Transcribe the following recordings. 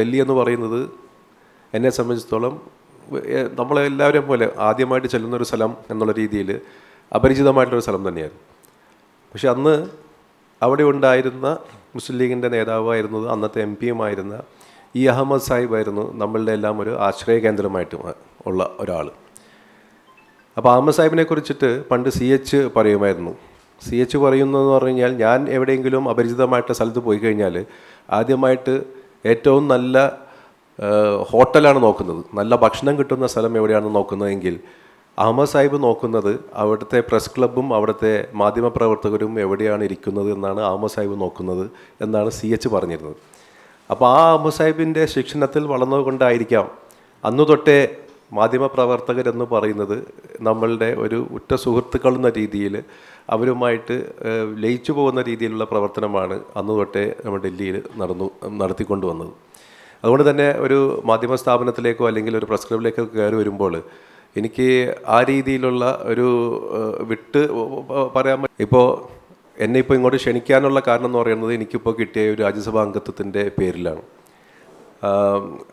ഡൽഹി എന്ന് പറയുന്നത് എന്നെ സംബന്ധിച്ചിടത്തോളം നമ്മളെ നമ്മളെല്ലാവരും പോലെ ആദ്യമായിട്ട് ചെല്ലുന്ന ഒരു സ്ഥലം എന്നുള്ള രീതിയിൽ അപരിചിതമായിട്ടുള്ളൊരു സ്ഥലം തന്നെയായിരുന്നു. പക്ഷെ അന്ന് അവിടെ ഉണ്ടായിരുന്ന മുസ്ലിം ലീഗിന്റെ നേതാവായിരുന്നത് അന്നത്തെ എം പിയുമായിരുന്ന ഇ അഹമ്മദ് സാഹിബായിരുന്നു നമ്മളുടെ എല്ലാം ഒരു ആശ്രയ കേന്ദ്രമായിട്ട് ഉള്ള ഒരാൾ അപ്പോൾ അഹമ്മദ് സാഹിബിനെ കുറിച്ചിട്ട് പണ്ട് സി എച്ച് പറയുമായിരുന്നു. സി എച്ച് പറയുന്നതെന്ന് പറഞ്ഞു കഴിഞ്ഞാൽ ഞാൻ എവിടെയെങ്കിലും അപരിചിതമായിട്ടുള്ള സ്ഥലത്ത് പോയി കഴിഞ്ഞാൽ ആദ്യമായിട്ട് ഏറ്റവും നല്ല ഹോട്ടലാണ് നോക്കുന്നത്. നല്ല ഭക്ഷണം കിട്ടുന്ന സ്ഥലം എവിടെയാണ് നോക്കുന്നതെങ്കിൽ അഹമ്മദ് സാഹിബ് നോക്കുന്നത് അവിടുത്തെ പ്രസ് ക്ലബ്ബും അവിടുത്തെ മാധ്യമപ്രവർത്തകരും എവിടെയാണ് ഇരിക്കുന്നത് എന്നാണ് അഹമ്മദ് സാഹിബ് നോക്കുന്നത് എന്നാണ് സി എച്ച് പറഞ്ഞിരുന്നത്. അപ്പോൾ ആ അഹമ്മദ് സാഹിബിന്റെ ശിക്ഷണത്തിൽ വളർന്നുകൊണ്ടായിരിക്കാം അന്നു തൊട്ടേ മാധ്യമപ്രവർത്തകരെന്ന് പറയുന്നത് നമ്മളുടെ ഒരു ഉറ്റ സുഹൃത്തുക്കൾ എന്ന രീതിയിൽ അവരുമായിട്ട് ലയിച്ചു പോകുന്ന രീതിയിലുള്ള പ്രവർത്തനമാണ് അന്ന് തൊട്ടേ നമ്മൾ ഡൽഹിയിൽ നടന്നു നടത്തിക്കൊണ്ട് വന്നത്. അതുകൊണ്ട് തന്നെ ഒരു മാധ്യമ സ്ഥാപനത്തിലേക്കോ അല്ലെങ്കിൽ ഒരു പ്രസ് ക്ലബിലേക്കോ കയറി വരുമ്പോൾ എനിക്ക് ആ രീതിയിലുള്ള ഒരു വിട്ട് പറയാൻ ഇപ്പോൾ എന്നെ ഇപ്പോൾ ഇങ്ങോട്ട് ക്ഷണിക്കാനുള്ള കാരണം എന്ന് പറയുന്നത് എനിക്കിപ്പോൾ കിട്ടിയ ഒരു രാജ്യസഭാ അംഗത്വത്തിന്റെ പേരിലാണ്.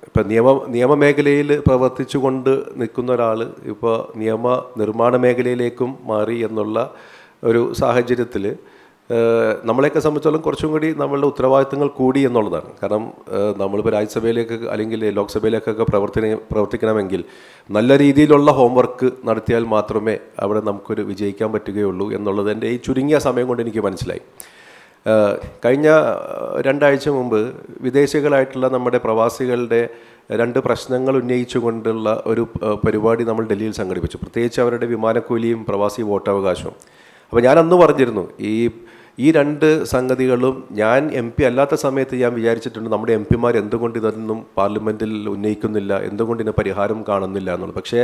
ഇപ്പം നിയമ നിയമമേഖലയിൽ പ്രവർത്തിച്ചുകൊണ്ട് നിൽക്കുന്ന ഒരാൾ ഇപ്പോൾ നിയമ നിർമ്മാണ മേഖലയിലേക്കും മാറി എന്നുള്ള ഒരു സാഹചര്യത്തിൽ നമ്മളെയൊക്കെ സംബന്ധിച്ചോളം കുറച്ചും കൂടി നമ്മളുടെ ഉത്തരവാദിത്തങ്ങൾ കൂടി എന്നുള്ളതാണ്. കാരണം നമ്മളിപ്പോൾ രാജ്യസഭയിലേക്ക് അല്ലെങ്കിൽ ലോക്സഭയിലേക്കൊക്കെ പ്രവർത്തന പ്രവർത്തിക്കണമെങ്കിൽ നല്ല രീതിയിലുള്ള ഹോംവർക്ക് നടത്തിയാൽ മാത്രമേ അവിടെ നമുക്കൊരു വിജയിക്കാൻ പറ്റുകയുള്ളൂ എന്നുള്ളത് എന്റെ ഈ ചുരുങ്ങിയ സമയം കൊണ്ട് എനിക്ക് മനസ്സിലായി. കഴിഞ്ഞ രണ്ടാഴ്ച മുമ്പ് വിദേശികളായിട്ടുള്ള നമ്മുടെ പ്രവാസികളുടെ രണ്ട് പ്രശ്നങ്ങൾ ഉന്നയിച്ചുകൊണ്ടുള്ള ഒരു പരിപാടി നമ്മൾ ഡൽഹിയിൽ സംഘടിപ്പിച്ചു. പ്രത്യേകിച്ച് അവരുടെ വിമാനക്കൂലിയും പ്രവാസി വോട്ടവകാശവും. അപ്പോൾ ഞാൻ അന്ന് പറഞ്ഞിരുന്നു ഈ ഈ രണ്ട് സംഗതികളും ഞാൻ എം പി അല്ലാത്ത സമയത്ത് ഞാൻ വിചാരിച്ചിട്ടുണ്ട് നമ്മുടെ എം പിമാർ എന്തുകൊണ്ട് ഇതൊന്നും പാർലമെന്റിൽ ഉന്നയിക്കുന്നില്ല എന്തുകൊണ്ട് ഇതിന് പരിഹാരം കാണുന്നില്ല എന്നുള്ളത്. പക്ഷേ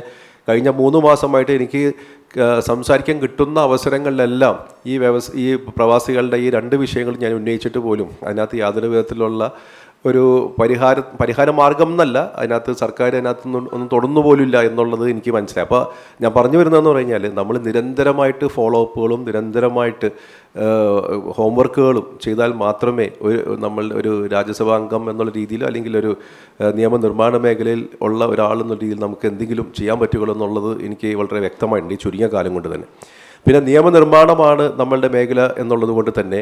കഴിഞ്ഞ മൂന്ന് മാസമായിട്ട് എനിക്ക് സംസാരിക്കാൻ കിട്ടുന്ന അവസരങ്ങളിലെല്ലാം ഈ വ്യവസ ഈ പ്രവാസികളുടെ ഈ രണ്ട് വിഷയങ്ങൾ ഞാൻ ഉന്നയിച്ചിട്ട് പോലും അതിനകത്ത് യാതൊരു വിധത്തിലുള്ള ഒരു പരിഹാര പരിഹാര മാർഗം എന്നല്ല അതിനകത്ത് സർക്കാർ അതിനകത്ത് ഒന്നും തുടർന്നു പോലില്ല എന്നുള്ളത് എനിക്ക് മനസ്സിലായി. അപ്പോൾ ഞാൻ പറഞ്ഞു വരുന്നതെന്ന് പറഞ്ഞാൽ നമ്മൾ നിരന്തരമായിട്ട് ഫോളോ അപ്പുകളും നിരന്തരമായിട്ട് ഹോംവർക്കുകളും ചെയ്താൽ മാത്രമേ ഒരു നമ്മൾ ഒരു രാജ്യസഭാ അംഗം എന്നുള്ള രീതിയിൽ അല്ലെങ്കിൽ ഒരു നിയമനിർമ്മാണ മേഖലയിൽ ഉള്ള ഒരാൾ എന്നുള്ള രീതിയിൽ നമുക്ക് എന്തെങ്കിലും ചെയ്യാൻ പറ്റുകയുള്ളൂ എന്നുള്ളത് എനിക്ക് വളരെ വ്യക്തമായിട്ടുണ്ട് ഈ ചുരുങ്ങിയ കാലം കൊണ്ട് തന്നെ. പിന്നെ നിയമനിർമ്മാണമാണ് നമ്മളുടെ മേഖല എന്നുള്ളത് കൊണ്ട് തന്നെ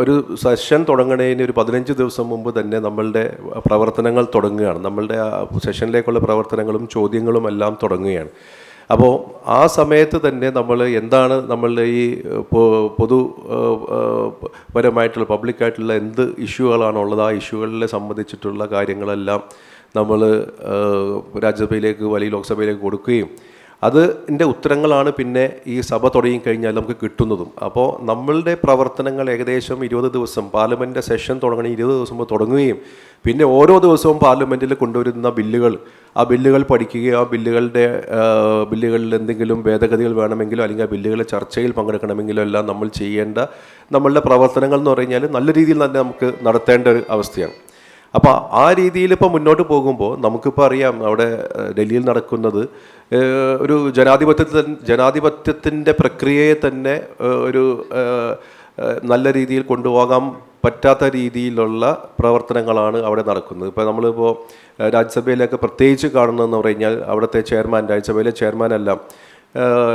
ഒരു സെഷൻ തുടങ്ങുന്നതിന് ഒരു പതിനഞ്ച് ദിവസം മുമ്പ് തന്നെ നമ്മളുടെ പ്രവർത്തനങ്ങൾ തുടങ്ങുകയാണ്. നമ്മളുടെ സെഷനിലേക്കുള്ള പ്രവർത്തനങ്ങളും ചോദ്യങ്ങളും എല്ലാം തുടങ്ങുകയാണ്. അപ്പോൾ ആ സമയത്ത് തന്നെ നമ്മൾ എന്താണ് നമ്മളുടെ ഈ പൊതു പരമായിട്ടുള്ള പബ്ലിക്കായിട്ടുള്ള എന്ത് ഇഷ്യൂകളാണുള്ളത് ആ ഇഷ്യൂകളെ സംബന്ധിച്ചിട്ടുള്ള കാര്യങ്ങളെല്ലാം നമ്മൾ രാജ്യസഭയിലേക്ക് വലിയ ലോക്സഭയിലേക്ക് കൊടുക്കുകയും അതിന്റെ ഉത്തരങ്ങളാണ് പിന്നെ ഈ സഭ തുടങ്ങിക്കഴിഞ്ഞാൽ നമുക്ക് കിട്ടുന്നതും. അപ്പോൾ നമ്മളുടെ പ്രവർത്തനങ്ങൾ ഏകദേശം ഇരുപത് ദിവസം പാർലമെന്റിന്റെ സെഷൻ തുടങ്ങണ ഇരുപത് ദിവസം തുടങ്ങുകയും പിന്നെ ഓരോ ദിവസവും പാർലമെന്റിൽ കൊണ്ടുവരുന്ന ബില്ലുകൾ ആ ബില്ലുകൾ പഠിക്കുകയോ ആ ബില്ലുകളുടെ ബില്ലുകളിൽ എന്തെങ്കിലും ഭേദഗതികൾ വേണമെങ്കിലോ അല്ലെങ്കിൽ ആ ബില്ലുകളെ ചർച്ചയിൽ പങ്കെടുക്കണമെങ്കിലോ എല്ലാം നമ്മൾ ചെയ്യേണ്ട നമ്മളുടെ പ്രവർത്തനങ്ങൾ എന്ന് പറഞ്ഞു കഴിഞ്ഞാൽ നല്ല രീതിയിൽ തന്നെ നമുക്ക് നടത്തേണ്ട ഒരു അവസ്ഥയാണ്. അപ്പോൾ ആ രീതിയിൽ ഇപ്പോൾ മുന്നോട്ട് പോകുമ്പോൾ നമുക്കിപ്പോൾ അറിയാം അവിടെ ഡൽഹിയിൽ നടക്കുന്നത് ഒരു ജനാധിപത്യത്തിൽ ജനാധിപത്യത്തിന്റെ പ്രക്രിയയെ തന്നെ ഒരു നല്ല രീതിയിൽ കൊണ്ടുപോകാൻ പറ്റാത്ത രീതിയിലുള്ള പ്രവർത്തനങ്ങളാണ് അവിടെ നടക്കുന്നത്. ഇപ്പോൾ നമ്മളിപ്പോൾ രാജ്യസഭയിലൊക്കെ പ്രത്യേകിച്ച് കാണുന്നതെന്ന് പറഞ്ഞു കഴിഞ്ഞാൽ അവിടുത്തെ ചെയർമാൻ രാജ്യസഭയിലെ ഏഹ്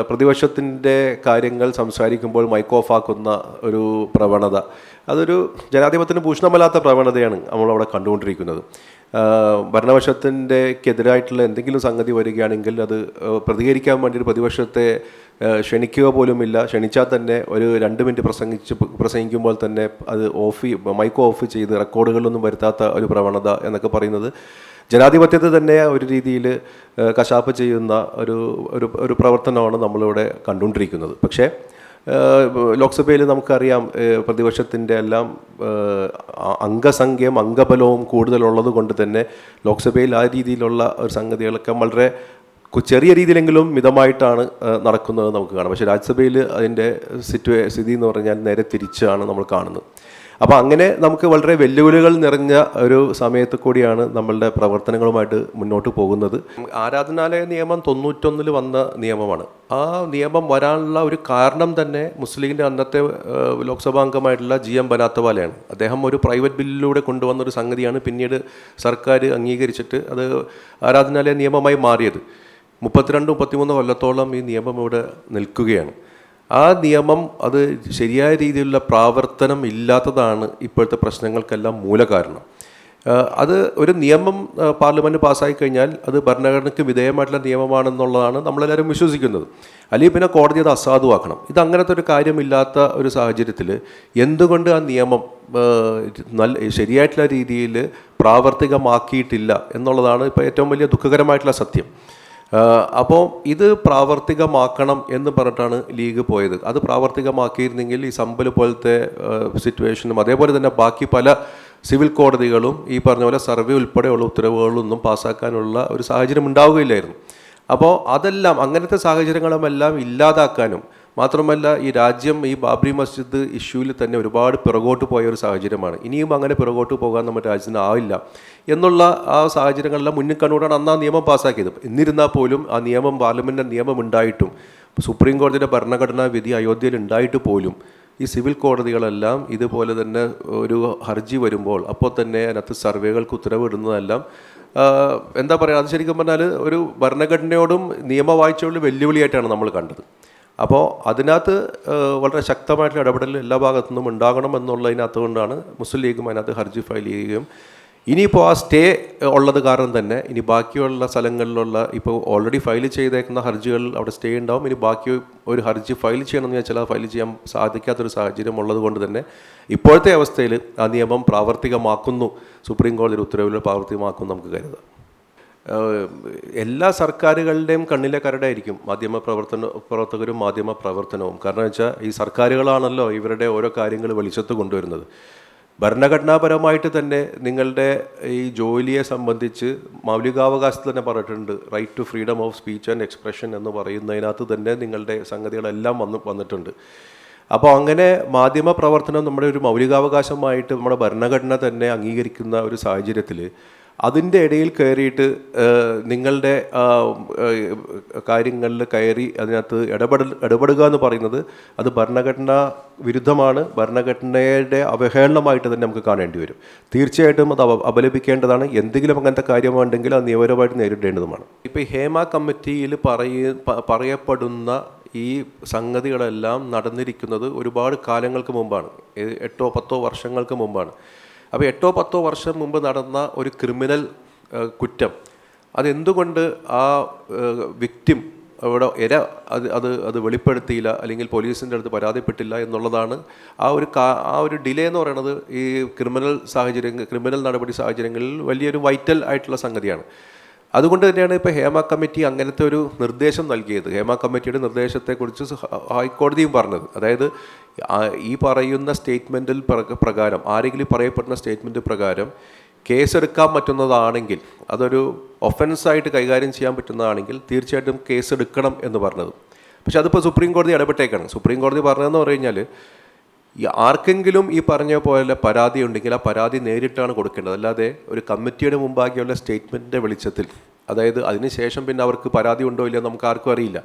പ്രതിപക്ഷത്തിന്റെ കാര്യങ്ങൾ സംസാരിക്കുമ്പോൾ മൈക്ക് ഓഫ് ആക്കുന്ന ഒരു പ്രവണത. അതൊരു ജനാധിപത്യത്തിന് ഭൂഷണമല്ലാത്ത പ്രവണതയാണ് നമ്മളവിടെ കണ്ടുകൊണ്ടിരിക്കുന്നത്. ഭരണപക്ഷത്തിന്റെക്കെതിരായിട്ടുള്ള ഭരണപക്ഷത്തിന്റെ എന്തെങ്കിലും സംഗതി വരികയാണെങ്കിൽ അത് പ്രതികരിക്കാൻ വേണ്ടി ഒരു പ്രതിപക്ഷത്തെ ക്ഷണിക്കുക പോലുമില്ല. ക്ഷണിച്ചാൽ തന്നെ ഒരു രണ്ട് മിനിറ്റ് പ്രസംഗിച്ച് പ്രസംഗിക്കുമ്പോൾ തന്നെ അത് ഓഫ് മൈക്ക് ഓഫ് ചെയ്ത് റെക്കോർഡുകളൊന്നും വരുത്താത്ത ഒരു പ്രവണത എന്നൊക്കെ പറയുന്നത്. ജനാധിപത്യത്തെ തന്നെ ഒരു രീതിയിൽ കശാപ്പ് ചെയ്യുന്ന ഒരു ഒരു ഒരു പ്രവർത്തനമാണ് നമ്മളിവിടെ കണ്ടുകൊണ്ടിരിക്കുന്നത്. പക്ഷേ ലോക്സഭയിൽ നമുക്കറിയാം പ്രതിപക്ഷത്തിന്റെ എല്ലാം അംഗസംഖ്യയും അംഗബലവും കൂടുതലുള്ളത് കൊണ്ട് തന്നെ ലോക്സഭയിൽ ആ രീതിയിലുള്ള ഒരു സംഗതികളൊക്കെ വളരെ ചെറിയ രീതിയിലെങ്കിലും മിതമായിട്ടാണ് നടക്കുന്നത് നമുക്ക് കാണാം. പക്ഷേ രാജ്യസഭയിൽ അതിന്റെ സിറ്റുവേ സ്ഥിതി എന്ന് പറഞ്ഞാൽ നേരെ തിരിച്ചാണ് നമ്മൾ കാണുന്നത്. അപ്പോൾ അങ്ങനെ നമുക്ക് വളരെ വെല്ലുവിളികൾ നിറഞ്ഞ ഒരു സമയത്ത് കൂടിയാണ് നമ്മളുടെ പ്രവർത്തനങ്ങളുമായിട്ട് മുന്നോട്ട് പോകുന്നത്. ആരാധനാലയ നിയമം തൊണ്ണൂറ്റൊന്നിൽ വന്ന നിയമമാണ്. ആ നിയമം വരാനുള്ള ഒരു കാരണം തന്നെ മുസ്ലിമിന്റെ അന്നത്തെ ലോക്സഭാ അംഗമായിട്ടുള്ള ജി എം ബനാത്തവാലയാണ് അദ്ദേഹം ഒരു പ്രൈവറ്റ് ബില്ലിലൂടെ കൊണ്ടുവന്ന ഒരു സംഗതിയാണ് പിന്നീട് സർക്കാർ അംഗീകരിച്ചിട്ട് അത് ആരാധനാലയ നിയമമായി മാറിയത്. മുപ്പത്തിരണ്ട് മുപ്പത്തിമൂന്ന് കൊല്ലത്തോളം ഈ നിയമം ഇവിടെ നിൽക്കുകയാണ്. ആ നിയമം അത് ശരിയായ രീതിയിലുള്ള പ്രാവർത്തനം ഇല്ലാത്തതാണ് ഇപ്പോഴത്തെ പ്രശ്നങ്ങൾക്കെല്ലാം മൂലകാരണം. അത് ഒരു നിയമം പാർലമെന്റ് പാസ്സായി കഴിഞ്ഞാൽ അത് ഭരണഘടനയ്ക്ക് വിധേയമായിട്ടുള്ള നിയമമാണെന്നുള്ളതാണ് നമ്മളെല്ലാവരും വിശ്വസിക്കുന്നത്. അല്ലെങ്കിൽ പിന്നെ കോടതി അത് അസാധുവാക്കണം. ഇത് അങ്ങനത്തെ ഒരു കാര്യമില്ലാത്ത ഒരു സാഹചര്യത്തിൽ എന്തുകൊണ്ട് ആ നിയമം നല്ല ശരിയായിട്ടുള്ള രീതിയിൽ പ്രാവർത്തികമാക്കിയിട്ടില്ല എന്നുള്ളതാണ് ഇപ്പോൾ ഏറ്റവും വലിയ ദുഃഖകരമായിട്ടുള്ള സത്യം. അപ്പോൾ ഇത് പ്രാവർത്തികമാക്കണം എന്ന് പറഞ്ഞിട്ടാണ് ലീഗ് പോയത്. അത് പ്രാവർത്തികമാക്കിയിരുന്നെങ്കിൽ ഈ സമ്പൽ പോലത്തെ സിറ്റുവേഷനും അതേപോലെ തന്നെ ബാക്കി പല സിവിൽ കോടതികളും ഈ പറഞ്ഞ പോലെ സർവേ ഉൾപ്പെടെയുള്ള ഉത്തരവുകളൊന്നും പാസ്സാക്കാനുള്ള ഒരു സാഹചര്യം ഉണ്ടാവുകയില്ലായിരുന്നു. അപ്പോൾ അതെല്ലാം അങ്ങനത്തെ സാഹചര്യങ്ങളുമെല്ലാം ഇല്ലാതാക്കാനും മാത്രമല്ല ഈ രാജ്യം ഈ ബാബറി മസ്ജിദ് ഇഷ്യൂവിൽ തന്നെ ഒരുപാട് പിറകോട്ട് പോയ ഒരു സാഹചര്യമാണ്. ഇനിയും അങ്ങനെ പിറകോട്ട് പോകാൻ നമ്മുടെ രാജ്യത്തിന് ആവില്ല എന്നുള്ള ആ സാഹചര്യങ്ങളെല്ലാം മുന്നിൽ കണ്ടുകൊണ്ടാണ് അന്ന് ആ നിയമം പാസ്സാക്കിയത്. എന്നിരുന്നാൽ പോലും ആ നിയമം പാർലമെന്റിന്റെ നിയമം ഉണ്ടായിട്ടും സുപ്രീം കോടതിയുടെ ഭരണഘടനാ വിധി അയോധ്യയിൽ ഉണ്ടായിട്ട് പോലും ഈ സിവിൽ കോടതികളെല്ലാം ഇതുപോലെ തന്നെ ഒരു ഹർജി വരുമ്പോൾ അപ്പോൾ തന്നെ അതിനകത്ത് സർവേകൾക്ക് ഉത്തരവിടുന്നതെല്ലാം എന്താ പറയുക അത് ശരിക്കും പറഞ്ഞാൽ ഒരു ഭരണഘടനയോടും നിയമവാഴ്ചയോടും വെല്ലുവിളിയായിട്ടാണ് നമ്മൾ കണ്ടത്. അപ്പോൾ അതിനകത്ത് വളരെ ശക്തമായിട്ടുള്ള ഇടപെടൽ എല്ലാ ഭാഗത്തു നിന്നും ഉണ്ടാകണം എന്നുള്ളതിനകത്ത് കൊണ്ടാണ് മുസ്ലിം ലീഗും അതിനകത്ത് ഹർജി ഫയൽ ചെയ്യുകയും. ഇനിയിപ്പോൾ ആ സ്റ്റേ ഉള്ളത് കാരണം തന്നെ ഇനി ബാക്കിയുള്ള സ്ഥലങ്ങളിലുള്ള ഇപ്പോൾ ഓൾറെഡി ഫയൽ ചെയ്തേക്കുന്ന ഹർജികൾ അവിടെ സ്റ്റേ ഉണ്ടാവും. ഇനി ബാക്കി ഒരു ഹർജി ഫയൽ ചെയ്യണമെന്ന് വെച്ചാൽ അത് ഫയൽ ചെയ്യാൻ സാധിക്കാത്തൊരു സാഹചര്യം ഉള്ളത് കൊണ്ട് തന്നെ ഇപ്പോഴത്തെ അവസ്ഥയിൽ ആ നിയമം പ്രാവർത്തികമാക്കുന്നു. സുപ്രീം കോടതി ഉത്തരവിൽ പ്രാവർത്തികമാക്കുന്നു നമുക്ക് കരുതാം. എല്ലാ സർക്കാരുകളുടെയും കണ്ണിലെ കരടായിരിക്കും മാധ്യമ പ്രവർത്തന പ്രവർത്തകരും മാധ്യമ പ്രവർത്തനവും. കാരണം വെച്ചാൽ ഈ സർക്കാരുകളാണല്ലോ ഇവരുടെ ഓരോ കാര്യങ്ങൾ വെളിച്ചത്ത് കൊണ്ടുവരുന്നത്. ഭരണഘടനാപരമായിട്ട് തന്നെ നിങ്ങളുടെ ഈ ജോലിയെ സംബന്ധിച്ച് മൗലികാവകാശത്തിൽ തന്നെ പറഞ്ഞിട്ടുണ്ട് right to freedom of speech and expression എന്ന് പറയുന്നതിനകത്ത് തന്നെ നിങ്ങളുടെ സംഗതികളെല്ലാം വന്ന് വന്നിട്ടുണ്ട്. അപ്പോൾ അങ്ങനെ മാധ്യമ പ്രവർത്തനം നമ്മുടെ ഒരു മൗലികാവകാശമായിട്ട് നമ്മുടെ ഭരണഘടന തന്നെ അംഗീകരിക്കുന്ന ഒരു സാഹചര്യത്തിൽ അതിന്റെ ഇടയിൽ കയറിയിട്ട് നിങ്ങളുടെ കാര്യങ്ങളിൽ കയറി അതിനകത്ത് ഇടപെടൽ ഇടപെടുക എന്ന് പറയുന്നത് അത് ഭരണഘടന വിരുദ്ധമാണ്. ഭരണഘടനയുടെ അവഹേളനമായിട്ട് തന്നെ നമുക്ക് കാണേണ്ടി വരും. തീർച്ചയായിട്ടും അത് അപ- അപലപിക്കേണ്ടതാണ്. എന്തെങ്കിലും അങ്ങനത്തെ കാര്യമുണ്ടെങ്കിൽ അത് നിയമപരമായിട്ട് നേരിടേണ്ടതുമാണ്. ഇപ്പോൾ ഹേമ കമ്മിറ്റിയിൽ പറയ പറയപ്പെടുന്ന ഈ സംഗതികളെല്ലാം നടന്നിരിക്കുന്നത് ഒരുപാട് കാലങ്ങൾക്ക് മുമ്പാണ്. എട്ടോ പത്തോ വർഷങ്ങൾക്ക് മുമ്പാണ്. അപ്പോൾ എട്ടോ പത്തോ വർഷം മുമ്പ് നടന്ന ഒരു ക്രിമിനൽ കുറ്റം. അതെന്തുകൊണ്ട് ആ വിക്റ്റിം അവിടെ ഇര അത് അത് അത് വെളിപ്പെടുത്തിയില്ല അല്ലെങ്കിൽ പോലീസിന്റെ അടുത്ത് പരാതിപ്പെട്ടില്ല എന്നുള്ളതാണ് ആ ഒരു കാ ആ ഒരു ഡിലേ എന്ന് പറയുന്നത് ഈ ക്രിമിനൽ സാഹചര്യങ്ങൾ ക്രിമിനൽ നടപടി സാഹചര്യങ്ങളിൽ വലിയൊരു വൈറ്റൽ ആയിട്ടുള്ള സംഗതിയാണ്. അതുകൊണ്ട് തന്നെയാണ് ഇപ്പോൾ ഹേമ കമ്മിറ്റി അങ്ങനത്തെ ഒരു നിർദ്ദേശം നൽകിയത്. ഹേമ കമ്മിറ്റിയുടെ നിർദ്ദേശത്തെക്കുറിച്ച് ഹൈക്കോടതിയും പറഞ്ഞത്. അതായത് ഈ പറയുന്ന സ്റ്റേറ്റ്മെന്റിൽ പ്രകാരം ആരെങ്കിലും പറയപ്പെടുന്ന സ്റ്റേറ്റ്മെന്റ് പ്രകാരം കേസെടുക്കാൻ പറ്റുന്നതാണെങ്കിൽ അതൊരു ഒഫൻസായിട്ട് കൈകാര്യം ചെയ്യാൻ പറ്റുന്നതാണെങ്കിൽ തീർച്ചയായിട്ടും കേസെടുക്കണം എന്ന് പറഞ്ഞത്. പക്ഷെ അതിപ്പോൾ സുപ്രീം കോടതി ഇടപെട്ടേക്കാണ്. സുപ്രീം കോടതി പറഞ്ഞതെന്ന് പറഞ്ഞു കഴിഞ്ഞാൽ ആർക്കെങ്കിലും ഈ പറഞ്ഞ പോലെ പരാതി ഉണ്ടെങ്കിൽ ആ പരാതി നേരിട്ടാണ് കൊടുക്കേണ്ടത്. അല്ലാതെ ഒരു കമ്മിറ്റിയുടെ മുമ്പാകെയുള്ള സ്റ്റേറ്റ്മെന്റിന്റെ വെളിച്ചത്തിൽ അതായത് അതിനുശേഷം പിന്നെ അവർക്ക് പരാതി ഉണ്ടോ ഇല്ലയോ നമുക്ക് ആർക്കും അറിയില്ല.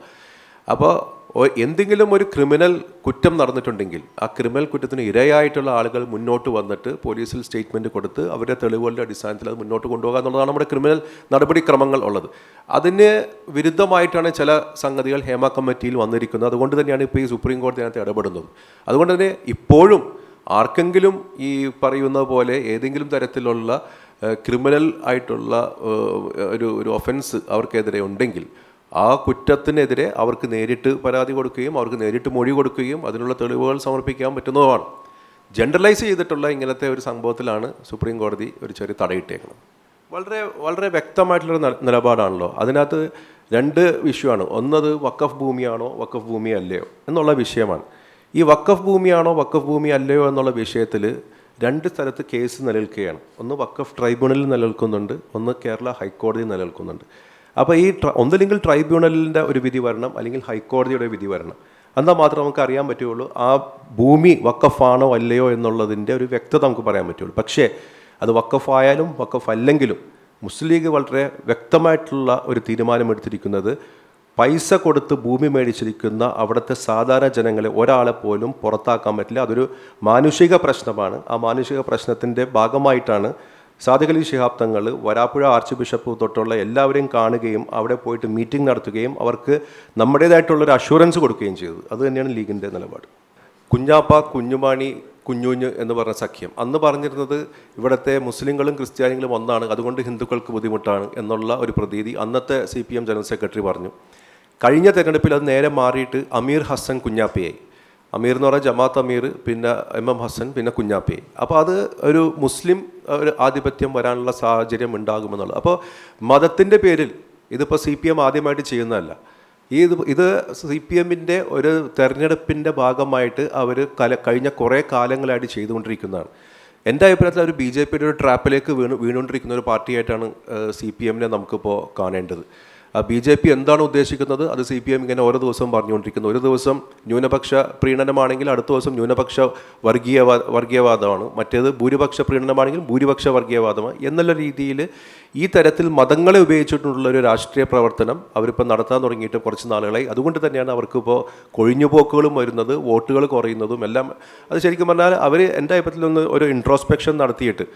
അപ്പോൾ എന്തെങ്കിലും ഒരു ക്രിമിനൽ കുറ്റം നടന്നിട്ടുണ്ടെങ്കിൽ ആ ക്രിമിനൽ കുറ്റത്തിന് ഇരയായിട്ടുള്ള ആളുകൾ മുന്നോട്ട് വന്നിട്ട് പോലീസിൽ സ്റ്റേറ്റ്മെന്റ് കൊടുത്ത് അവരുടെ തെളിവുകളുടെ അടിസ്ഥാനത്തിൽ അത് മുന്നോട്ട് കൊണ്ടുപോകുക എന്നുള്ളതാണ് നമ്മുടെ ക്രിമിനൽ നടപടിക്രമങ്ങൾ ഉള്ളത്. അതിന് വിരുദ്ധമായിട്ടാണ് ചില സംഗതികൾ ഹേമ കമ്മിറ്റിയിൽ വന്നിരിക്കുന്നത്. അതുകൊണ്ട് തന്നെയാണ് ഇപ്പോൾ ഈ സുപ്രീം കോടതി അതിനകത്ത് ഇടപെടുന്നത്. അതുകൊണ്ട് തന്നെ ഇപ്പോഴും ആർക്കെങ്കിലും ഈ പറയുന്ന പോലെ ഏതെങ്കിലും തരത്തിലുള്ള ക്രിമിനൽ ആയിട്ടുള്ള ഒരു ഒരു ഒഫൻസ് അവർക്കെതിരെ ഉണ്ടെങ്കിൽ ആ കുറ്റത്തിനെതിരെ അവർക്ക് നേരിട്ട് പരാതി കൊടുക്കുകയും അവർക്ക് നേരിട്ട് മൊഴി കൊടുക്കുകയും അതിനുള്ള തെളിവുകൾ സമർപ്പിക്കാൻ പറ്റുന്നതുമാണ്. ജനറലൈസ് ചെയ്തിട്ടുള്ള ഇങ്ങനത്തെ ഒരു സംഭവത്തിലാണ് സുപ്രീം കോടതി ഒരു ചെറിയ തടയിട്ടേക്കുന്നത്. വളരെ വളരെ വ്യക്തമായിട്ടുള്ളൊരു നിലപാടാണല്ലോ. അതിനകത്ത് രണ്ട് വിഷയമാണ്. ഒന്നത് വക്കഫ് ഭൂമിയാണോ വക്കഫ് ഭൂമി അല്ലയോ എന്നുള്ള വിഷയമാണ്. ഈ വക്കഫ് ഭൂമിയാണോ വക്കഫ് ഭൂമി അല്ലയോ എന്നുള്ള വിഷയത്തിൽ രണ്ട് സ്ഥലത്ത് കേസ് നിലനിൽക്കുകയാണ്. ഒന്ന് വക്കഫ് ട്രൈബ്യൂണലിൽ നിലനിൽക്കുന്നുണ്ട് ഒന്ന് കേരള ഹൈക്കോടതി നിലനിൽക്കുന്നുണ്ട്. അപ്പോൾ ഈ ഒന്നില്ലെങ്കിൽ ട്രൈബ്യൂണലിന്റെ ഒരു വിധി വരണം അല്ലെങ്കിൽ ഹൈക്കോടതിയുടെ വിധി വരണം. എന്നാൽ മാത്രമേ നമുക്ക് അറിയാൻ പറ്റുള്ളൂ ആ ഭൂമി വക്കഫാണോ അല്ലയോ എന്നുള്ളതിന്റെ ഒരു വ്യക്തത നമുക്ക് പറയാൻ പറ്റുള്ളൂ പക്ഷേ അത് വക്കഫായാലും വക്കഫ് അല്ലെങ്കിലും മുസ്ലിം ലീഗ് വളരെ വ്യക്തമായിട്ടുള്ള ഒരു തീരുമാനമെടുത്തിരിക്കുന്നത് പൈസ കൊടുത്ത് ഭൂമി മേടിച്ചിരിക്കുന്ന അവിടുത്തെ സാധാരണ ജനങ്ങളെ ഒരാളെ പോലും പുറത്താക്കാൻ പറ്റില്ല. അതൊരു മാനുഷിക പ്രശ്നമാണ്. ആ മാനുഷിക പ്രശ്നത്തിന്റെ ഭാഗമായിട്ടാണ് അലി ശിഹാബ് തങ്ങൾ വരാപ്പുഴ ആർച്ച് ബിഷപ്പ് തൊട്ടുള്ള എല്ലാവരെയും കാണുകയും അവിടെ പോയിട്ട് മീറ്റിംഗ് നടത്തുകയും അവർക്ക് നമ്മുടേതായിട്ടുള്ളൊരു അഷുറൻസ് കൊടുക്കുകയും ചെയ്തു. അത് തന്നെയാണ് ലീഗിന്റെ നിലപാട്. കുഞ്ഞാപ്പ കുഞ്ഞുമാണി കുഞ്ഞുഞ്ഞ് എന്ന് പറഞ്ഞ സഖ്യം. അന്ന് പറഞ്ഞിരുന്നത് ഇവിടുത്തെ മുസ്ലിങ്ങളും ക്രിസ്ത്യാനികളും ഒന്നാണ്. അതുകൊണ്ട് ഹിന്ദുക്കൾക്ക് ബുദ്ധിമുട്ടാണ് എന്നുള്ള ഒരു പ്രതീതി അന്നത്തെ C P M general secretary പറഞ്ഞു. കഴിഞ്ഞ തെരഞ്ഞെടുപ്പിൽ അത് നേരെ മാറിയിട്ട് അമീർ ഹസൻ കുഞ്ഞാപ്പയായി. അമീർ എന്ന് പറഞ്ഞാൽ ജമാഅത്ത് അമീർ പിന്നെ എം എം ഹസൻ പിന്നെ കുഞ്ഞാപ്പി. അപ്പോൾ അത് ഒരു മുസ്ലിം ഒരു ആധിപത്യം വരാനുള്ള സാഹചര്യം ഉണ്ടാകുമെന്നുള്ളത്. അപ്പോൾ മതത്തിന്റെ പേരിൽ ഇതിപ്പോൾ സി പി എം ആദ്യമായിട്ട് ചെയ്യുന്നതല്ല. ഈ ഇത് ഇത് സി പി എമ്മിന്റെ ഒരു തെരഞ്ഞെടുപ്പിന്റെ ഭാഗമായിട്ട് അവർ കല കഴിഞ്ഞ കുറേ കാലങ്ങളായിട്ട് ചെയ്തുകൊണ്ടിരിക്കുന്നതാണ്. എന്റെ അഭിപ്രായത്തിൽ അവർ ബി ജെ പിയുടെ ഒരു ട്രാപ്പിലേക്ക് വീണ് വീണുകൊണ്ടിരിക്കുന്ന ഒരു പാർട്ടിയായിട്ടാണ് സി പി എമ്മിനെ നമുക്കിപ്പോൾ കാണേണ്ടത്. ബി ജെ പി എന്താണ് ഉദ്ദേശിക്കുന്നത്? അത് സി പി എം ഇങ്ങനെ ഓരോ ദിവസവും പറഞ്ഞുകൊണ്ടിരിക്കുന്നു. ഒരു ദിവസം ന്യൂനപക്ഷ പ്രീണനമാണെങ്കിൽ അടുത്ത ദിവസം ന്യൂനപക്ഷ വർഗീയവാ വർഗീയവാദമാണ്. മറ്റേത് ഭൂരിപക്ഷ പ്രീണനമാണെങ്കിൽ ഭൂരിപക്ഷ വർഗീയവാദമാണ്. എന്നുള്ള രീതിയിൽ ഈ തരത്തിൽ മതങ്ങളെ ഉപയോഗിച്ചിട്ടുള്ള ഒരു രാഷ്ട്രീയ പ്രവർത്തനം അവരിപ്പോൾ നടത്താൻ തുടങ്ങിയിട്ട് കുറച്ച് നാളുകളായി. അതുകൊണ്ട് തന്നെയാണ് അവർക്കിപ്പോൾ കൊഴിഞ്ഞുപോക്കുകളും വരുന്നത് വോട്ടുകൾ കുറയുന്നതും എല്ലാം. അത് ശരിക്കും പറഞ്ഞാൽ അവർ എന്റെ അഭിപ്രായത്തിൽ ഒന്ന് ഒരു ഇൻട്രോസ്പെക്ഷൻ നടത്തിയിട്ട്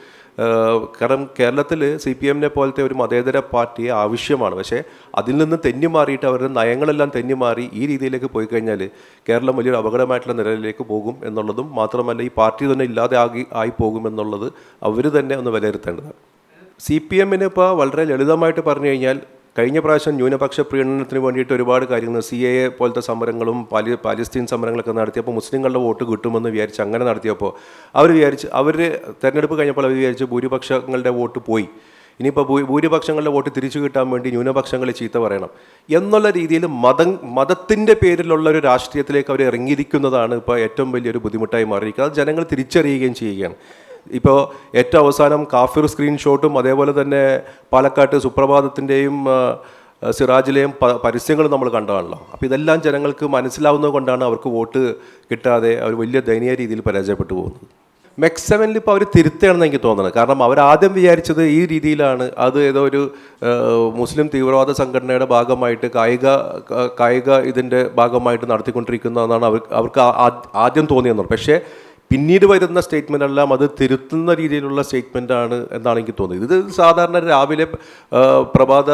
കാരണം കേരളത്തിൽ സി പി എമ്മിനെ പോലത്തെ ഒരു മതേതര പാർട്ടിയെ ആവശ്യമാണ്. പക്ഷേ അതിൽ നിന്ന് തെന്നി മാറിയിട്ട് അവരുടെ നയങ്ങളെല്ലാം തെന്നി മാറി ഈ രീതിയിലേക്ക് പോയി കഴിഞ്ഞാൽ കേരളം വലിയൊരു അപകടമായിട്ടുള്ള നിലയിലേക്ക് പോകും എന്നുള്ളതും മാത്രമല്ല ഈ പാർട്ടി തന്നെ ഇല്ലാതെ ആകി ആയി പോകുമെന്നുള്ളത് അവർ തന്നെ ഒന്ന് വിലയിരുത്തേണ്ടതാണ്. സി പി എമ്മിന് ഇപ്പോൾ വളരെ ലളിതമായിട്ട് പറഞ്ഞു കഴിഞ്ഞാൽ കഴിഞ്ഞ പ്രാവശ്യം ന്യൂനപക്ഷ പ്രീണനത്തിന് വേണ്ടിയിട്ട് ഒരുപാട് കാര്യങ്ങൾ സി എ പോലത്തെ സമരങ്ങളും പാലി പാലസ്തീൻ സമരങ്ങളൊക്കെ നടത്തിയപ്പോൾ മുസ്ലിങ്ങളുടെ വോട്ട് കിട്ടുമെന്ന് വിചാരിച്ച് അങ്ങനെ നടത്തിയപ്പോൾ അവർ വിചാരിച്ച് അവർ തെരഞ്ഞെടുപ്പ് കഴിഞ്ഞപ്പോൾ അവർ വിചാരിച്ച് ഭൂരിപക്ഷങ്ങളുടെ വോട്ട് പോയി. ഇനിയിപ്പോൾ ഭൂ ഭൂരിപക്ഷങ്ങളുടെ വോട്ട് തിരിച്ചു കിട്ടാൻ വേണ്ടി ന്യൂനപക്ഷങ്ങളെ ചീത്ത പറയണം. എന്നുള്ള രീതിയിൽ മതം മതത്തിന്റെ പേരിലുള്ള ഒരു രാഷ്ട്രീയത്തിലേക്ക് അവർ ഇറങ്ങിയിരിക്കുന്നതാണ് ഇപ്പോൾ ഏറ്റവും വലിയൊരു ബുദ്ധിമുട്ടായി മാറിയിരിക്കുന്നത്. അത് ജനങ്ങൾ തിരിച്ചറിയുകയും ചെയ്യുകയാണ്. ഇപ്പോൾ ഏറ്റവും അവസാനം കാഫിർ സ്ക്രീൻഷോട്ടും അതേപോലെ തന്നെ പാലക്കാട്ട് സുപ്രഭാതത്തിന്റെയും സിറാജിലെയും പരസ്യങ്ങൾ നമ്മൾ കണ്ടതാണല്ലോ. അപ്പോൾ ഇതെല്ലാം ജനങ്ങൾക്ക് മനസ്സിലാവുന്നത് കൊണ്ടാണ് അവർക്ക് വോട്ട് കിട്ടാതെ അവർ വലിയ ദയനീയ രീതിയിൽ പരാജയപ്പെട്ടു പോകുന്നത്. മെക്സ് സെവനിൽ ഇപ്പോൾ അവർ തിരുത്തുകയാണെന്ന് എനിക്ക് തോന്നുന്നത് കാരണം അവർ ആദ്യം വിചാരിച്ചത് ഈ രീതിയിലാണ് അത് ഏതോ ഒരു മുസ്ലിം തീവ്രവാദ സംഘടനയുടെ ഭാഗമായിട്ട് കായിക കായിക ഇതിന്റെ ഭാഗമായിട്ട് നടത്തിക്കൊണ്ടിരിക്കുന്നതെന്നാണ് അവർ അവർക്ക് ആദ്യം തോന്നിയെന്നുള്ളത്. പക്ഷേ പിന്നീട് വരുന്ന സ്റ്റേറ്റ്മെന്റ് എല്ലാം അത് തിരുത്തുന്ന രീതിയിലുള്ള സ്റ്റേറ്റ്മെന്റ് ആണ് എന്നാണ് എനിക്ക് തോന്നിയത്. ഇത് സാധാരണ രാവിലെ പ്രഭാത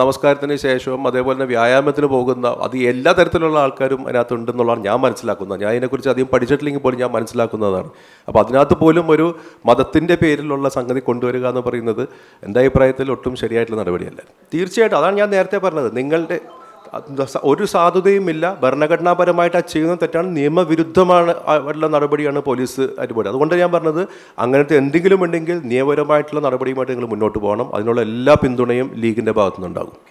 നമസ്കാരത്തിന് ശേഷവും അതേപോലെ തന്നെ വ്യായാമത്തിന് പോകുന്ന അത് എല്ലാ തരത്തിലുള്ള ആൾക്കാരും അതിനകത്ത് ഉണ്ടെന്നുള്ളതാണ് ഞാൻ മനസ്സിലാക്കുന്നത്. ഞാൻ അതിനെക്കുറിച്ച് അധികം പഠിച്ചിട്ടില്ലെങ്കിൽ പോലും ഞാൻ മനസ്സിലാക്കുന്നതാണ്. അപ്പോൾ അതിനകത്ത് പോലും ഒരു മതത്തിന്റെ പേരിലുള്ള സംഗതി കൊണ്ടുവരിക എന്ന് പറയുന്നത് എന്റെ അഭിപ്രായത്തിൽ ഒട്ടും ശരിയായിട്ടുള്ള നടപടിയല്ല. തീർച്ചയായിട്ടും അതാണ് ഞാൻ നേരത്തെ പറഞ്ഞത്. നിങ്ങളുടെ ഒരു സാധുതയുമില്ല. ഭരണഘടനാപരമായിട്ട് ആ ചെയ്യുന്ന തെറ്റാണ്. നിയമവിരുദ്ധമാണ് ഉള്ള നടപടിയാണ് പോലീസ് അനുഭവം അതുകൊണ്ട് ഞാൻ പറഞ്ഞത് അങ്ങനത്തെ എന്തെങ്കിലും ഉണ്ടെങ്കിൽ നിയമപരമായിട്ടുള്ള നടപടിയുമായിട്ട് നിങ്ങൾ മുന്നോട്ട് പോകണം. അതിനുള്ള എല്ലാ പിന്തുണയും ലീഗിന്റെ ഭാഗത്തുനിന്നുണ്ടാകും.